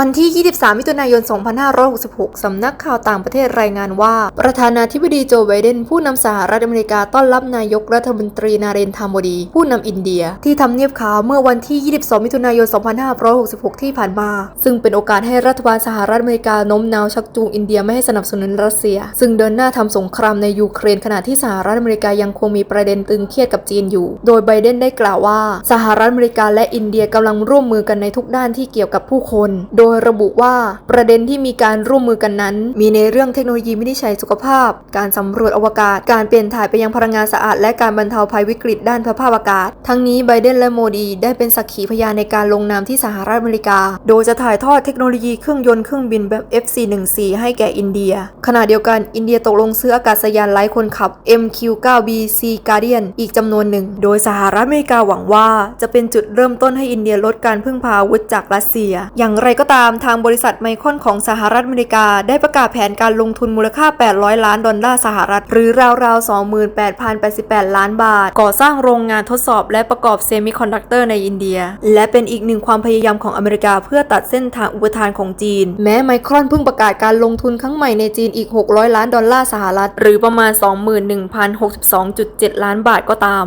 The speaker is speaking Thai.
วันที่ 23 มิถุนายน 2566 สำนักข่าวต่างประเทศรายงานว่า ประธานาธิบดีโจไบเดน ผู้นำสหรัฐอเมริกาต้อนรับนายกรัฐมนตรีนาเรนทามดี ผู้นำอินเดีย ที่ทำเนียบขาวเมื่อวันที่ 22 มิถุนายน 2566 ที่ผ่านมา ซึ่งเป็นโอกาสให้รัฐบาลสหรัฐอเมริกาโน้มน้าวชักจูงอินเดียไม่ให้สนับสนุนรัสเซีย ซึ่งเดินหน้าทำสงครามในยูเครนขณะที่สหรัฐอเมริกายังคงมีประเด็นตึงเครียดกับจีนอยู่ โดยไบเดนได้กล่าวว่า สหรัฐอเมริกาและอินเดียกำลังร่วมมือกันในทุกด้านที่เกี่ยวกับผู้คนโดยระบุว่าประเด็นที่มีการร่วมมือกันนั้น มีในเรื่องเทคโนโลยีวินิจฉัยสุขภาพ การสำรวจอวกาศ การเปลี่ยนถ่ายไปยังพลังงานสะอาด และการบรรเทาภัยวิกฤตด้านสภาพอากาศ ทั้งนี้ไบเดนและโมดีได้เป็นสักขีพยานในการลงนามที่สหรัฐอเมริกา โดยจะถ่ายทอดเทคโนโลยีเครื่องยนต์เครื่องบินแบบ FC-14 ให้แก่อินเดีย ขณะเดียวกันอินเดียตกลงซื้ออากาศยานไร้คนขับ MQ-9B Sea Guardian อีกจำนวนหนึ่ง โดยสหรัฐอเมริกาหวังว่าจะเป็นจุดเริ่มต้นให้อินเดียลดการพึ่งพาอาวุธจากรัสเซีย อย่างไรก็ตามตามทางบริษัทไมคอนของสหรัฐอเมริกา ได้ประกาศแผนการลงทุนมูลค่า 800 ล้านดอลลาร์สหรัฐ หรือราวๆ 28,088 ล้านบาท ก่อสร้างโรงงานทดสอบและประกอบเซมิคอนดักเตอร์ในอินเดีย และเป็นอีกหนึ่งความพยายามของอเมริกาเพื่อตัดเส้นทางอุปทานของจีน แม้ไมครอนเพิ่งประกาศการลงทุนครั้งใหม่ในจีนอีก 600 ล้านดอลลาร์สหรัฐ หรือประมาณ 21,062.7 ล้านบาทก็ตาม